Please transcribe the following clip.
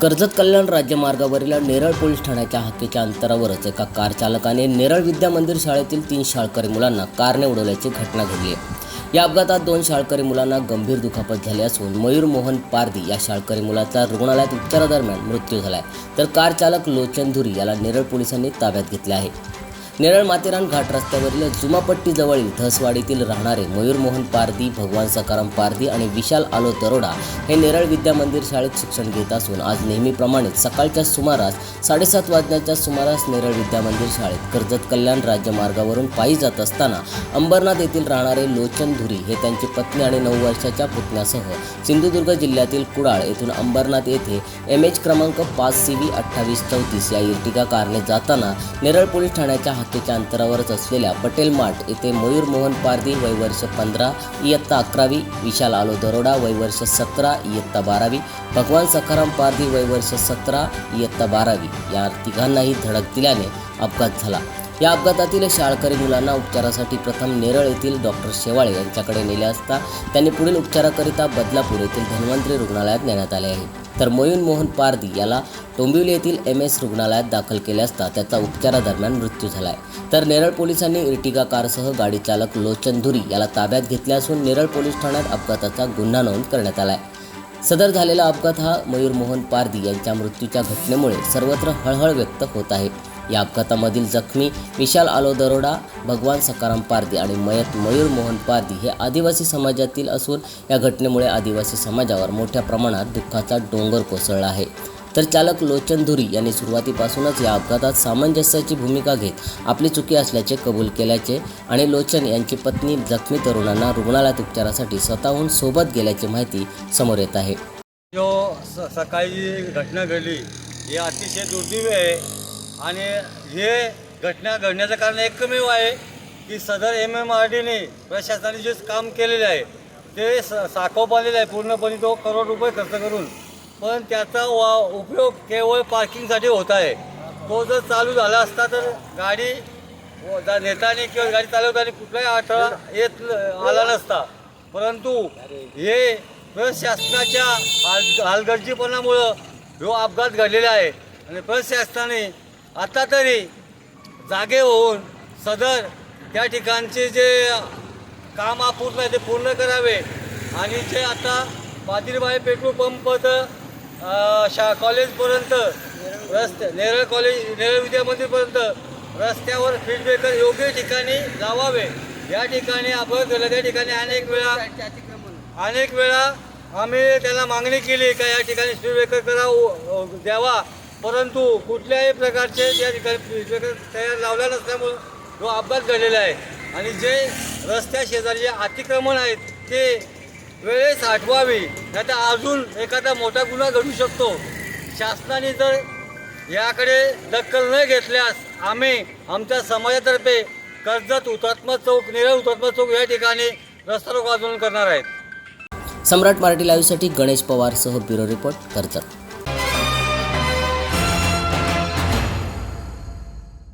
कर्जत कल्याण राज्यमार्गावरील नेरळ पोलीस ठाण्याच्या हत्तीच्या अंतरावरच एका कार चालकाने नेरळ विद्या मंदिर शाळेतील तीन शाळकरी मुलांना कारने उडवल्याची घटना घडली आहे. या अपघातात दोन शाळकरी मुलांना गंभीर दुखापत झाली असून मयूर मोहन पारदी या शाळकरी मुलाचा रुग्णालयात उपचारादरम्यान मृत्यू झाला आहे तर कार चालक लोचन धुरी याला नेरळ पोलिसांनी ताब्यात घेतले आहे. नेरळ माथेरान घाट रस्त्यावरील जुमापट्टीजवळील धसवाडीतील राहणारे मयूर मोहन पारदी भगवान सकाराम पारदी आणि विशाल आलो दरोडा हे नेरळ विद्या मंदिर शाळेत शिक्षण घेत असून आज नेहमीप्रमाणेच सकाळच्या सुमारास साडेसात वाजण्याच्या सुमारास नेरळ विद्या मंदिर शाळेत कर्जत कल्याण राज्यमार्गावरून पायी जात असताना अंबरनाथ येथील राहणारे लोचन धुरी हे त्यांची पत्नी आणि नऊ वर्षाच्या पुतण्यासह सिंधुदुर्ग जिल्ह्यातील कुडाळ येथून अंबरनाथ येथे एम एच क्रमांक पाच सी व्ही अठ्ठावीस चौतीस या इर्टिका कारने जाताना नेरळ पोलीस ठाण्याच्या हद्दीच्या अंतरावरच असलेल्या पटेल माठ येथे मयूर मोहन पारधी वय वर्ष पंधरा इयत्ता अकरावी विशाल आलो दरोडा वय वर्ष सतरा इयत्ता बारावी भगवान सखाराम पारधी वय वर्ष सतरा इयत्ता बारावी या तिघांनाही धडक दिल्याने अपघात झाला. या अपघातातील शाळकरी मुलांना उपचारासाठी प्रथम नेरळ येथील डॉक्टर शेवाळे यांच्याकडे नेले असता त्यांनी पुढील उपचाराकरिता बदलापूर येथील धन्वंतरी रुग्णालयात नेण्यात आले आहे. तर मयून मोहन पारदी याला टोंबिवली येथील एम एस रुग्णालयात दाखल केले असता त्याचा उपचारादरम्यान मृत्यू झाला आहे तर नेरळ पोलिसांनी इर्टिगा कारसह गाडी चालक लोचन धुरी याला ताब्यात घेतले असून नेरळ पोलीस ठाण्यात अपघाताचा गुन्हा नोंद करण्यात आला आहे सदर झालेला अपघात हा मयूर मोहन पारदी यांच्या मृत्यूच्या घटनेमुळे सर्वत्र हळहळ व्यक्त होत आहे. या अपघातामधील जखमी विशाल आलो दरोडा भगवान सकाराम पारदी आणि मयत मयूर मोहन पारदी हे आदिवासी समाजातील असून या घटनेमुळे आदिवासी समाजावर मोठ्या प्रमाणात दुःखाचा डोंगर कोसळला आहे. तर चालक लोचन धुरी यांनी सुरुवातीपासूनच या अपघातात सामंजस्याची भूमिका घेत आपली चुकी असल्याचे कबूल केल्याचे आणि लोचन यांची पत्नी जखमी तरुणांना रुग्णालयात उपचारासाठी स्वतःहून सोबत गेल्याची माहिती समोर येत आहे. जो स सकाळी घटना घडली ही अतिशय दुर्दैव आहे. आणि हे घटना घडण्याचं कारण एकमेव आहे की सदर एम एम आर डीने प्रशासनाने जे काम केलेले आहे ते स साखोप आलेलं आहे पूर्णपणे तो करोड रुपये खर्च करून. पण त्याचा वा उपयोग केवळ पार्किंगसाठी होत आहे. तो जर चालू झाला असता तर गाडी नेताने किंवा गाडी चालवताना कुठलाही अडथळा येत आला नसता. परंतु हे प्रशासनाच्या हाल हालगर्जीपणामुळं जो अपघात घडलेला आहे आणि प्रशासनाने आता तरी जागे होऊन सदर त्या ठिकाणचे जे काम अपूर्ण आहे ते पूर्ण करावे. आणि जे आता बादिरबाई पेट्रोल पंप तर शा कॉलेजपर्यंत रस्ते नेरळ कॉलेज नेरळ विद्यामंदिरपर्यंत रस्त्यावर फीड योग्य ठिकाणी लावावे. या ठिकाणी अपघात केलं त्या ठिकाणी अनेक वेळा अनेक वेळा आम्ही त्याला मागणी केली का या ठिकाणी स्पीड ब्रेकर करा द्यावा. परंतु कुठल्याही प्रकारचे त्या ठिकाणी तयार लावल्या नसल्यामुळं जो अपघात घडलेला आहे आणि जे रस्त्या शेजारी जे अतिक्रमण आहेत ते वेळेस आठवावे नाही तर अजून एखादा मोठा गुन्हा घडू शकतो. शासनाने जर याकडे दखल न घेतल्यास आम्ही आमच्या समाजातर्फे कर्जत हुतात्मा चौक निरळ हुतात्मा चौक या ठिकाणी रस्ता रोको आंदोलन करणार आहेत. सम्राट मराठी लाईव्हसाठी गणेश पवारसह ब्युरो रिपोर्ट कर्जत.